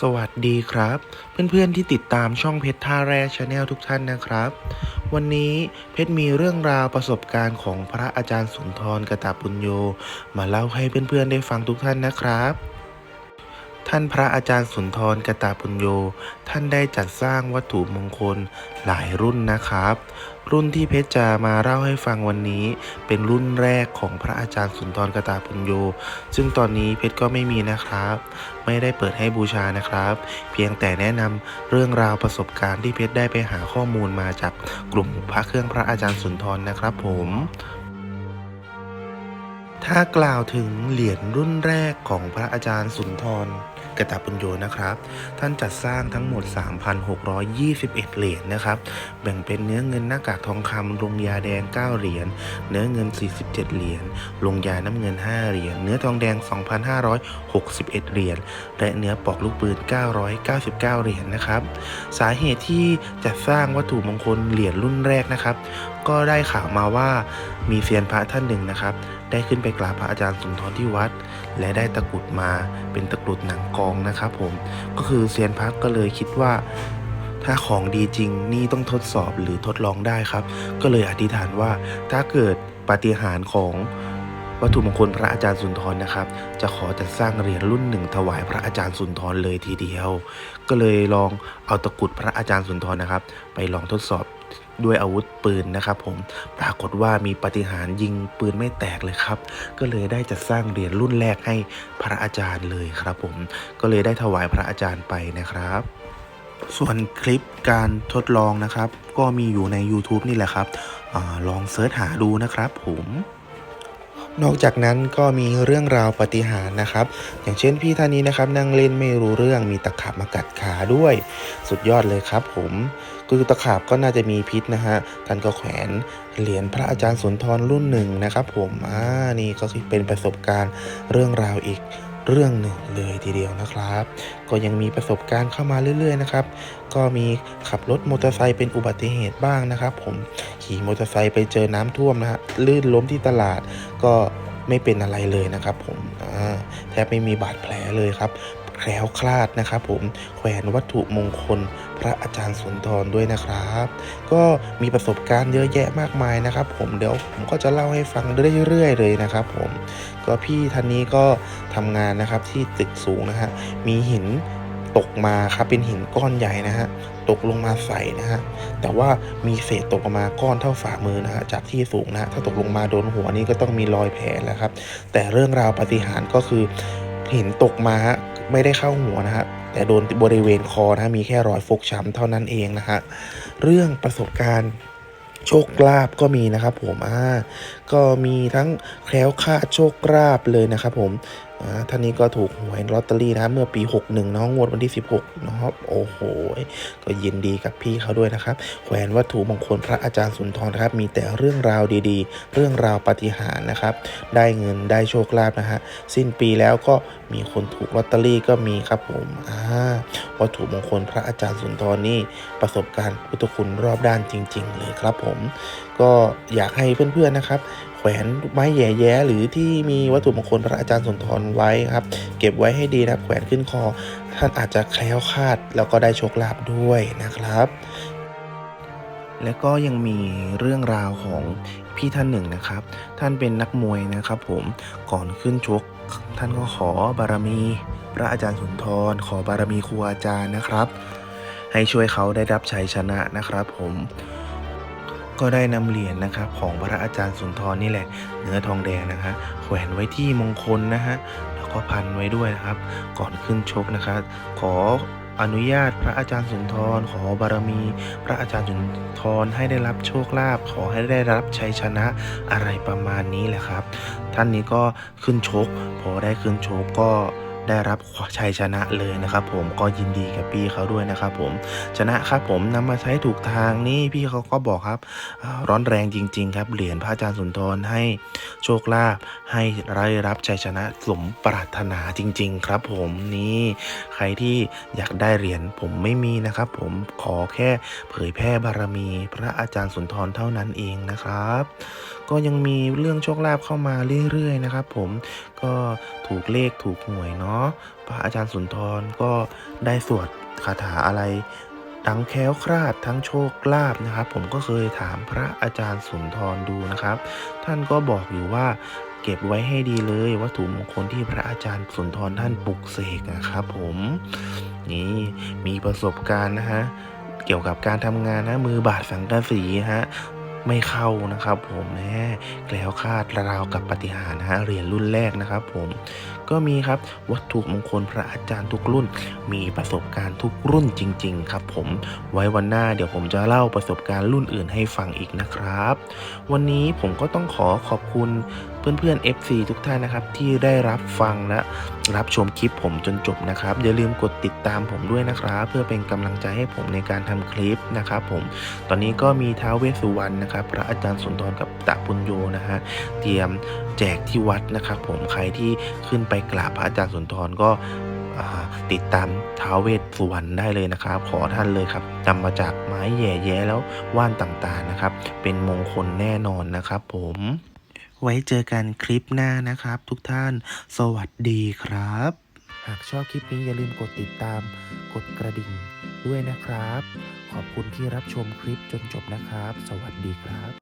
สวัสดีครับ เพื่อนๆที่ติดตามช่องเพชรท่าแร่ชาแนลทุกท่านนะครับ วันนี้เพชรมีเรื่องราวประสบการณ์ของพระอาจารย์สุนทรกตาปุญโย มาเล่าให้เพื่อนๆได้ฟังทุกท่านนะครับ ท่านพระอาจารย์สุนทรกตาปุญโย ท่านได้จัดสร้างวัตถุมงคลหลายรุ่นนะครับ รุ่นที่เพชรจะมาเล่าให้ฟังวันนี้ เป็นรุ่นแรกของพระอาจารย์สุนทรกตาปุญโย ซึ่งตอนนี้เพชรก็ไม่มีนะครับ ไม่ได้เปิดให้บูชานะครับ เพียงแต่แนะนำเรื่องราวประสบการณ์ที่เพชรได้ไปหาข้อมูลมาจากกลุ่มพระเครื่องพระอาจารย์สุนทรนะครับผมถ้ากล่าวถึงเหรียญรุ่นแรกของพระอาจารย์สุนทร กตปุญโยนะครับ ท่านจัดสร้างทั้งหมด 3,621 เหรียญนะครับ แบ่งเป็นเนื้อเงินหน้ากากทองคำลงยาแดง 9 เหรียญ เนื้อเงิน 47 เหรียญ ลงยาน้ำเงิน 5 เหรียญ เนื้อทองแดง 2,561 เหรียญ และเนื้อปอกลูกปืน 999 เหรียญนะครับ สาเหตุที่จัดสร้างวัตถุมงคลเหรียญรุ่นแรกนะครับ ก็ได้ข่าวมาว่ามีเซียนพระท่านหนึ่งนะครับ ได้ขึ้นไปกราบพระอาจารย์สุนทรที่วัด และได้ตะกรุดมาเป็นตะกรุดหนังกองนะครับผมก็คือเซียนพักก็เลยคิดว่าถ้าของดีจริงนี่ต้องทดสอบหรือทดลองได้ครับ ก็เลยอธิษฐานว่าถ้าเกิดปาฏิหาริย์ของ วัตถุมงคลพระอาจารย์สุนทรนะครับ จะขอจัดสร้างเหรียญรุ่นหนึ่งถวายพระอาจารย์สุนทรเลยทีเดียว ก็เลยลองเอาตะกุดพระอาจารย์สุนทรนะครับ ไปลองทดสอบด้วยอาวุธปืนนะครับผมปรากฏว่ามีปาฏิหาริย์ยิงปืนไม่แตกเลยครับ ก็เลยได้จัดสร้างเหรียญรุ่นแรกให้พระอาจารย์เลยครับผมก็เลยได้ถวายพระอาจารย์ไปนะครับ ส่วนคลิปการทดลองนะครับ ก็มีอยู่ใน YouTube นี่แหละครับอลองเซิร์ชหาดูนะครับผม นอกจากนั้นก็มีเรื่องราวปฏิหารนะครับ อย่างเช่นพี่ท่านนี้นะครับนั่งเล่นไม่รู้เรื่องมีตะขาบมากัดขาด้วย สุดยอดเลยครับผมคือตะขาบก็น่าจะมีพิษนะฮะท่านก็แขวนเหรียญพระอาจารย์สุนทรรุ่นหนึ่งนะครับ ผมอ่านี่ก็คือเป็นประสบการณ์เรื่องราวอีก เรื่องหนึ่งเลยทีเดียวนะครับ ก็ยังมีประสบการณ์เข้ามาเรื่อย ๆ นะครับ ก็มีขับรถมอเตอร์ไซค์เป็นอุบัติเหตุบ้างนะครับ ผมขี่มอเตอร์ไซค์ไปเจอน้ำท่วมนะฮะลื่นล้มที่ตลาดก็ไม่เป็นอะไรเลยนะครับ ผมแทบไม่มีบาดแผลเลยครับ แคล้วคลาดนะครับผมแขวนวัตถุมงคล พระอาจารย์สุนทรด้วยนะครับ ก็มีประสบการณ์เยอะแยะมากมายนะครับ ผมเดี๋ยวผมก็จะเล่าให้ฟังเรื่อยๆเลยนะครับ ผมก็พี่ท่านนี้ก็ทำงานนะครับที่ตึกสูงนะฮะมีหินตกมาครับเป็นหินก้อนใหญ่นะฮะตกลงมาใส่นะฮะแต่ว่ามีเศษตกมาก้อนเท่าฝ่ามือนะฮะจากที่สูงนะฮะถ้าตกลงมาโดนหัวนี่ก็ต้องมีรอยแผลแล้วครับ แต่เรื่องราวปฏิหารก็คือหินตกมาฮะ ไม่ได้เข้าหัวนะฮะแต่โดนบริเวณคอนะะมีแค่รอยฟกช้ำเท่านั้นเองนะฮะเรื่องประสบการณ์โชคลาภก็มีนะครับผมอ่าก็มีทั้งแคล้วคลาดโชคลาภเลยนะครับผม ท่านนี้ก็ถูกหวยลอตเตอรี่นะเมื่อปี 61นาะงงวดวันที่ 16นะครับโอ้โหก็ยินดีกับพี่เขาด้วยนะครับแขวนวัตถุมงคลพระอาจารย์สุนทรนะครับมีแต่เรื่องราวดีๆ เรื่องราวปาฏิหาริย์นะครับ ได้เงินได้โชคลาภนะฮะสิ้นปีแล้วก็มีคนถูกลอตเตอรี่ก็มีครับผมอ่าวัตถุมงคลพระอาจารย์สุนทรนี่ประสบการณ์พุทธคุณรอบด้านจริง ๆ เลยครับผม ก็อยากให้เพื่อนๆนะครับ แขวนไม้แย่ๆหรือที่มีวัตถุมงคลพระอาจารย์สุนทรไว้ครับ เก็บไว้ให้ดีนะครับ แขวนขึ้นคอ ท่านอาจจะแคล้วคลาด แล้วก็ได้โชคลาภด้วยนะครับ และก็ยังมีเรื่องราวของพี่ท่านหนึ่งนะครับ ท่านเป็นนักมวยนะครับ ผมก่อนขึ้นชก ท่านก็ขอบารมี พระอาจารย์สุนทร ขอบารมีครูอาจารย์นะครับ ให้ช่วยเขาได้รับชัยชนะนะครับ ผม ก็ได้นำเหรียญนะครับของพระอาจารย์สุนทรนี่แหละ เนื้อทองแดงนะฮะแขวนไว้ที่มงคลนะฮะแล้วก็พันไว้ด้วยนะครับ ก่อนขึ้นชกนะครับขออนุญาตพระอาจารย์สุนทร ขอบารมี พระอาจารย์สุนทรให้ได้รับโชคลาภขอให้ได้รับชัยชนะอะไรประมาณนี้แหละครับ ท่านนี้ก็ขึ้นชก พอได้ขึ้นชกก็ ได้รับชัยชนะเลยนะครับผมก็ยินดีกับพี่เขาด้วยนะครับผมชนะครับผมนำมาใช้ถูกทางนี่พี่เขาก็บอกครับ ร้อนแรงจริง ๆ ครับ เหรียญพระอาจารย์สุนทรให้โชคลาภให้ได้รับชัยชนะสมปรารถนาจริง ๆ ครับผมนี่ใครที่อยากได้เหรียญผมไม่มีนะครับ ผมขอแค่เผยแพร่บารมีพระอาจารย์สุนทรเท่านั้นเองนะครับ ก็ยังมีเรื่องโชคลาภเข้ามาเรื่อยๆนะครับ ผม ก็ถูกเลขถูกหวยเนาะพระอาจารย์สุนทรก็ได้สวดคาถาอะไรทั้งแค้วคลาดทั้งโชคลาภนะครับ ผมก็เคยถามพระอาจารย์สุนทรดูนะครับ ท่านก็บอกอยู่ว่าเก็บไว้ให้ดีเลยวัตถุมงคลที่พระอาจารย์สุนทรท่านปลุกเสกนะครับผมนี่มีประสบการณ์นะฮะเกี่ยวกับการทำงานนะมือบาดสังกะสีฮะ ไม่เข้านะครับ ผมแหมแกล้วคาดราวกับปฏิหารนะฮะเหรียญรุ่นแรกนะครับ ผมก็มีครับวัตถุมงคลพระอาจารย์ทุกรุ่น มีประสบการณ์ทุกรุ่นจริง ๆ ครับ ผมไว้วันหน้าเดี๋ยวผมจะเล่าประสบการณ์รุ่นอื่นให้ฟังอีกนะครับ วันนี้ผมก็ต้องขอขอบคุณ เพื่อนๆ FC ทุกท่านนะครับที่ได้รับฟังและรับชมคลิปผมจนจบนะครับอย่าลืมกดติดตามผมด้วยนะครับ เพื่อเป็นกำลังใจให้ผมในการทำคลิปนะครับผมตอนนี้ก็มีท้าวเวสสุวรรณนะครับ พระอาจารย์สุนทรกับตะปุญโยนะฮะเตรียมแจกที่วัดนะครับ ผมใครที่ขึ้นไปกราบพระอาจารย์สุนทรก็ติดตามท้าวเวสสุวรรณได้เลยนะครับ ขอท่านเลยครับจำมาจากไม้แย่แย้แล้วว่านต่างๆนะครับ เป็นมงคลแน่นอนนะครับผม ไว้เจอกันคลิปหน้านะครับ ทุกท่าน สวัสดีครับ หากชอบคลิปนี้อย่าลืมกดติดตาม กดกระดิ่งด้วยนะครับ ขอบคุณที่รับชมคลิปจนจบนะครับ สวัสดีครับ